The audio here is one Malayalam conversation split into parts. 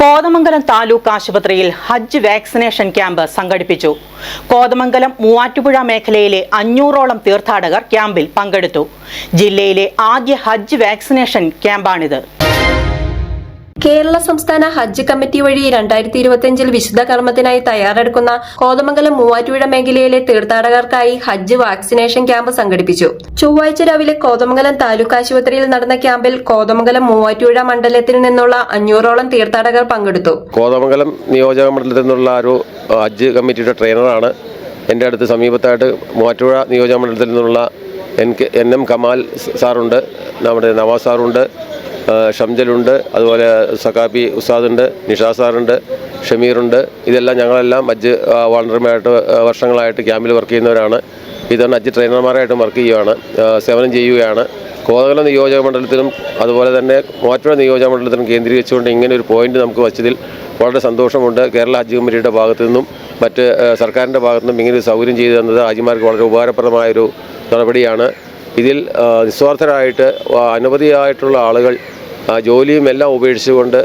കോതമംഗലം താലൂക്ക് ആശുപത്രിയിൽ ഹജ്ജ് വാക്സിനേഷൻ ക്യാമ്പ് സംഘടിപ്പിച്ചു. കോതമംഗലം മൂവാറ്റുപുഴ മേഖലയിലെ അഞ്ഞൂറോളം തീർത്ഥാടകർ ക്യാമ്പിൽ പങ്കെടുത്തു. ജില്ലയിലെ ആദ്യ ഹജ്ജ് വാക്സിനേഷൻ ക്യാമ്പാണിത്. കേരള സംസ്ഥാന ഹജ്ജ് കമ്മിറ്റി വഴി രണ്ടായിരത്തി ഇരുപത്തിയഞ്ചിൽ വിശുദ്ധ കർമ്മത്തിനായി തയ്യാറെടുക്കുന്ന കോതമംഗലം മൂവാറ്റുപുഴ മേഖലയിലെ തീർത്ഥാടകർക്കായി ഹജ്ജ് വാക്സിനേഷൻ ക്യാമ്പ് സംഘടിപ്പിച്ചു. ചൊവ്വാഴ്ച രാവിലെ കോതമംഗലം താലൂക്ക് ആശുപത്രിയിൽ നടന്ന ക്യാമ്പിൽ കോതമംഗലം മൂവാറ്റുപുഴ മണ്ഡലത്തിൽ നിന്നുള്ള അഞ്ഞൂറോളം തീർത്ഥാടകർ പങ്കെടുത്തു. കോതമംഗലം നിയോജക മണ്ഡലത്തിൽ നിന്നുള്ള ഒരു ഹജ്ജ് കമ്മിറ്റിയുടെ ട്രെയിനറാണ് എന്റെ അടുത്ത് സമീപത്തായിട്ട് മൂവാറ്റുപുഴ നിയോജക മണ്ഡലത്തിൽ നിന്നുള്ള എൻ എൻ എം കമാൽ സാറുണ്ട് നമ്മുടെ നവാസ് സാറുണ്ട് ഷംജലുണ്ട് അതുപോലെ സക്കാപ്പി ഉസ്താദുണ്ട് നിഷാ സാറുണ്ട് ഷമീറുണ്ട്. ഇതെല്ലാം ഞങ്ങളെല്ലാം അജ്ജ് വളണ്ടർമാരായിട്ട് വർഷങ്ങളായിട്ട് ക്യാമ്പിൽ വർക്ക് ചെയ്യുന്നവരാണ്. ഇതുകൊണ്ട് അജ്ജ് ട്രെയിനർമാരായിട്ടും വർക്ക് ചെയ്യുകയാണ് സേവനം ചെയ്യുകയാണ്. കോതകല നിയോജക മണ്ഡലത്തിലും അതുപോലെ തന്നെ മൂവാറ്റുപുഴ നിയോജക മണ്ഡലത്തിലും കേന്ദ്രീകരിച്ചുകൊണ്ട് ഇങ്ങനെ ഒരു പോയിന്റ് നമുക്ക് വച്ചതിൽ വളരെ സന്തോഷമുണ്ട്. കേരള ഹജ്ജ് കമ്മിറ്റിയുടെ ഭാഗത്തു നിന്നും മറ്റ് സർക്കാരിന്റെ ഭാഗത്തു നിന്നും ഇങ്ങനെ ഒരു സൗകര്യം ചെയ്തു തന്നത് ഹാജിമാർക്ക് വളരെ ഉപകാരപ്രദമായൊരു നടപടിയാണ്. ഇതിൽ നിസ്വാർത്ഥരായിട്ട് അനവധിയായിട്ടുള്ള ആളുകൾ ജോലിയും എല്ലാം ഉപേക്ഷിച്ചുകൊണ്ട്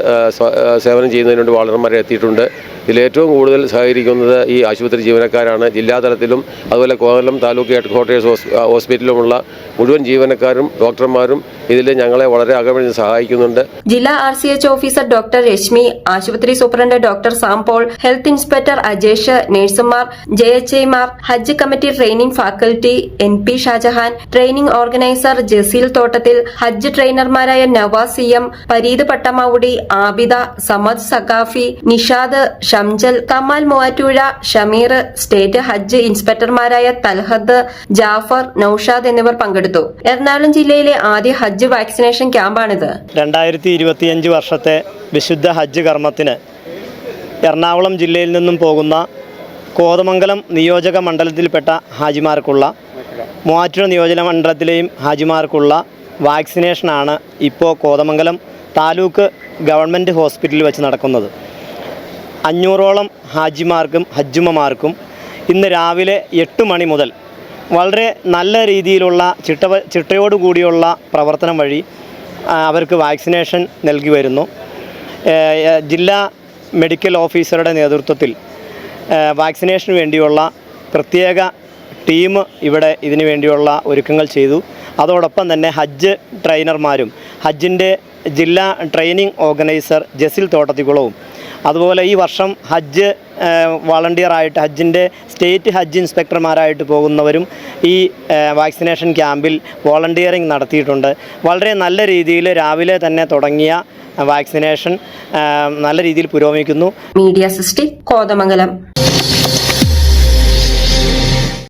സേവനം ചെയ്യുന്നതിന് വേണ്ടി വളർന്മാരെ എത്തിയിട്ടുണ്ട്. ഇതിലേറ്റവും കൂടുതൽ സഹകരിക്കുന്നത് ഈ ആശുപത്രി ജീവനക്കാരാണ്. ജില്ലാതലത്തിലും അതുപോലെ കോതലം താലൂക്ക് ഹെഡ് ക്വാർട്ടേഴ്സ് ഹോസ്പിറ്റലുമുള്ള മുഴുവൻ ജീവനക്കാരും ഡോക്ടർമാരും ഇതിൽ ഞങ്ങളെ വളരെ അകമഴിഞ്ഞ് സഹായിക്കുന്നുണ്ട്. ജില്ലാ R C H officer doctor Reshmi ആശുപത്രി superintendent doctor Sam Paul health inspector Ajesh നഴ്സുമാർ ജെ എച്ച് ഐമാർ ഹജ്ജ് committee training faculty N P Shajahan training organiser Jaseel Thottathil ഹജ്ജ് ട്രെയിനർമാരായ Navas C M Pareed Pattamavudi Abida Samad Saqafi Nishad Shamjal Kamal Muvattupuzha Shameer state ഹജ്ജ് ഇൻസ്പെക്ടർമാരായ തൽഹദ് ജാഫർ നൌഷാദ് എന്നിവർ പങ്കെടുത്തു. എറണാകുളം ജില്ലയിലെ ആദ്യ ഹജ്ജ് വാക്സിനേഷൻ ക്യാമ്പാണിത്. രണ്ടായിരത്തി ഇരുപത്തിയഞ്ച് വർഷത്തെ വിശുദ്ധ ഹജ്ജ് കർമ്മത്തിന് എറണാകുളം ജില്ലയിൽ നിന്നും പോകുന്ന കോതമംഗലം നിയോജക മണ്ഡലത്തിൽപ്പെട്ട ഹാജിമാർക്കുള്ള മൂവാറ്റുപുഴ നിയോജക മണ്ഡലത്തിലെയും ഹാജിമാർക്കുള്ള വാക്സിനേഷനാണ് ഇപ്പോൾ കോതമംഗലം താലൂക്ക് ഗവൺമെന്റ് ഹോസ്പിറ്റലിൽ വെച്ച് നടക്കുന്നത്. അഞ്ഞൂറോളം ഹാജിമാർക്കും ഹജ്ജുമ്മമാർക്കും ഇന്ന് രാവിലെ എട്ട് മണി മുതൽ വളരെ നല്ല രീതിയിലുള്ള ചിട്ട ചിട്ടയോടുകൂടിയുള്ള പ്രവർത്തനം വഴി അവർക്ക് വാക്സിനേഷൻ നൽകി വരുന്നു. ജില്ലാ മെഡിക്കൽ ഓഫീസറുടെ നേതൃത്വത്തിൽ വാക്സിനേഷന് വേണ്ടിയുള്ള പ്രത്യേക ടീം ഇവിടെ ഇതിനു വേണ്ടിയുള്ള ഒരുക്കങ്ങൾ ചെയ്തു. അതോടൊപ്പം തന്നെ ഹജ്ജ് ട്രെയിനർമാരും ഹജ്ജിന്റെ ജില്ലാ ട്രെയിനിങ് ഓർഗനൈസർ ജസിൽ തോട്ടത്തിക്കുളവും അതുപോലെ ഈ വർഷം ഹജ്ജ് വളണ്ടിയറായിട്ട് ഹജ്ജിന്റെ സ്റ്റേറ്റ് ഹജ്ജ് ഇൻസ്പെക്ടർമാരായിട്ട് പോകുന്നവരും ഈ വാക്സിനേഷൻ ക്യാമ്പിൽ വോളണ്ടിയറിങ് നടത്തിയിട്ടുണ്ട്. വളരെ നല്ല രീതിയിൽ രാവിലെ തന്നെ തുടങ്ങിയ വാക്സിനേഷൻ നല്ല രീതിയിൽ പുരോഗമിക്കുന്നു. മീഡിയ സിസ്റ്റി കോതമംഗലം.